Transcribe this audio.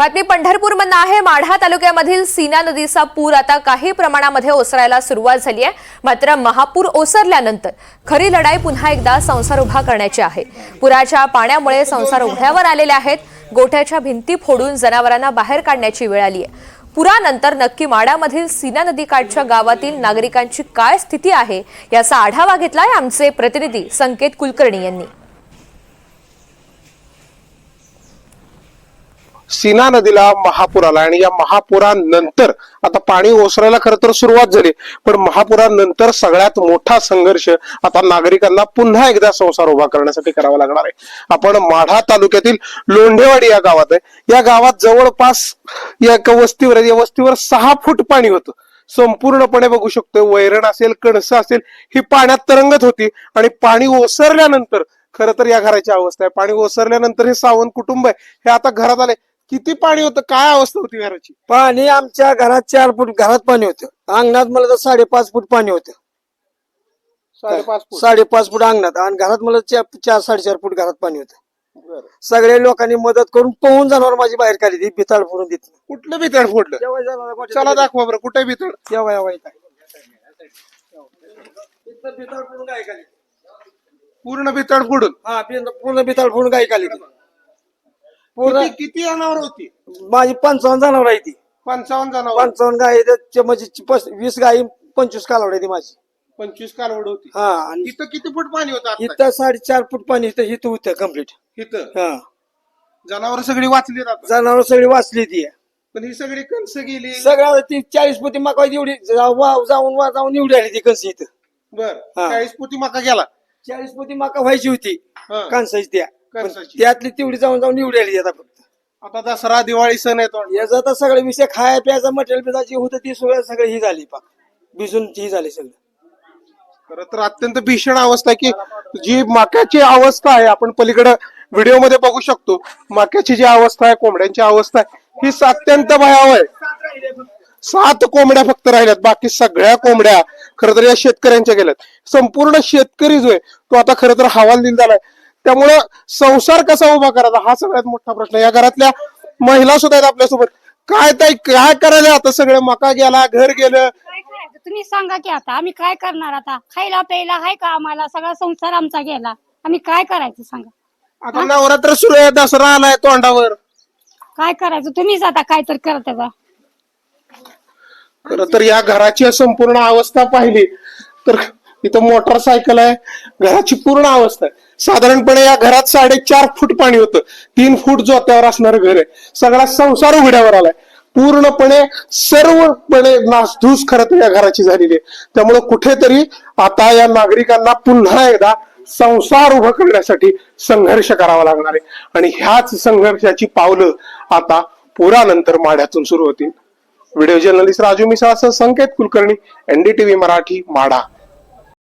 बातमी पंढरपूरमधनं आहे. माढा तालुक्यामधील सीना नदीचा पूर आता काही प्रमाणामध्ये ओसरायला सुरुवात झाली आहे. मात्र महापूर ओसरल्यानंतर खरी लढाई पुन्हा एकदा संसार उभा करण्याची आहे. पुराच्या पाण्यामुळे संसार उघड्यावर आलेले आहेत. गोठ्याच्या भिंती फोडून जनावरांना बाहेर काढण्याची वेळ आली आहे. पुरानंतर नक्की माडामधील सीना नदीकाठच्या गावातील नागरिकांची काय स्थिती आहे याचा आढावा घेतलाय आमचे प्रतिनिधी संकेत कुलकर्णी यांनी. सीना नदीला महापूर आला आणि या महापुरानंतर आता पाणी ओसरायला खरं तर सुरुवात झाली पण महापुरानंतर सगळ्यात मोठा संघर्ष आता नागरिकांना पुन्हा एकदा संसार उभा करण्यासाठी करावा लागणार आहे. आपण माढा तालुक्यातील लोंढेवाडी या गावात आहे. या गावात जवळपास या एका वस्तीवर या वस्तीवर सहा फूट पाणी होतं. संपूर्णपणे बघू शकतो वैरण असेल कणसं असेल ही पाण्यात तरंगत होती आणि पाणी ओसरल्यानंतर खरं तर या घराची अवस्था आहे. पाणी ओसरल्यानंतर हे सावंत कुटुंब आहे. हे आता घरात आले. किती पाणी होतं? काय अवस्था होती घराची? पाणी आमच्या घरात चार फूट घरात पाणी होतं. अंगणात मला तर साडेपाच फूट पाणी होतं. साडेपाच फूट? साडेपाच फूट अंगणात. आणि घरात मला चार साडेचार फूट घरात पाणी होतं. सगळ्या लोकांनी मदत करून पोहून जाणार माझी बाहेर काढली. ती बिताळ फोडून देत. कुठलं बितड फोडलं? चला दाखवा बरं कुठे बितड फोडून गाय काढली. पूर्ण बितड फोडून. हा पूर्ण बिताळ फोडून गाय काढली ती. पूर्ण किती किती जनावर होती? माझी पंचावन्न जनावर आहे ती. पंचावन्न जनावर? पंचावन्न गाय आहेत, म्हणजे पस- वीस गाई पंचवीस कालवड आहे ती माझी. पंचवीस कालवड होती. हा आणि इथं किती फूट पाणी होतं आता? इथं साडेचार फूट पाणी इथं इथं होतं कंप्लीट इथं? हा. जनावर सगळी वाचली जातात जनावर सगळी वाचली ती. पण ही सगळी कणस गेली. सगळ्या ती चाळीस पोती मका एवढी. जा- वा- जाऊन वा जाऊन एवढी आली ती कणस इथं. बर. हा. चाळीस पोती मका गेला. चाळीस पोती मका व्हायची होती. हा. कणसाची त्या पण. त्यातली तेवढी जाऊन जाऊन एवढी आली आता फक्त. आता दसरा दिवाळी सण येतो याचा आता सगळे विषय खाया प्यायचा मटेरियल पिठाची होतं ती सगळं सगळं ही झाली पाक भिजून ही झाली सगळं. खरं तर अत्यंत भीषण अवस्था आहे की जी माक्याची अवस्था आहे आपण पलीकडे व्हिडिओमध्ये बघू शकतो. माक्याची जी अवस्था आहे कोंबड्यांची अवस्था आहे ही अत्यंत भयावह आहे. सात कोंबड्या फक्त राहिल्यात बाकी सगळ्या कोंबड्या खरं तर या शेतकऱ्यांच्या गेल्यात. संपूर्ण शेतकरी जो आहे तो आता खरं तर हवालदिल झालाय. त्यामुळं संसार कसा उभा करायचा? हा सगळ्यात मोठा प्रश्न. या घरातल्या महिला सुद्धा आहेत आपल्यासोबत. काय ताई काय करायला आता सगळं? मका गेला घर गेलं. काय करायचं? तुम्ही सांगा की आता आम्ही काय करणार आता? खायला प्यायला आहे का आम्हाला? सगळा संसार आमचा गेला. आम्ही काय करायचं सांगा? आता नवरात्र सुरू आहे दसरा आलाय तोंडावर. काय करायचं? तुम्हीच आता काय तर करत बा खरं तर या घराची संपूर्ण अवस्था पाहिली. तर इथं मोटरसायकल आहे. घराची पूर्ण अवस्था आहे. साधारणपणे या घरात साडेचार फूट पाणी होतं. तीन फूट जोत्यावर असणारं घर आहे. सगळा संसार उघड्यावर आलाय. पूर्णपणे सर्वपणे नासधूस खरं तर या घराची झालेली आहे. त्यामुळे कुठेतरी आता या नागरिकांना पुन्हा एकदा संसार उभं करण्यासाठी संघर्ष करावा लागणार आहे. आणि ह्याच संघर्षाची पावलं आता पुरानंतर माढ्यातून सुरू होतील. Video journalist Raju Misal Sanket Kulkarni NDTV Marathi Madha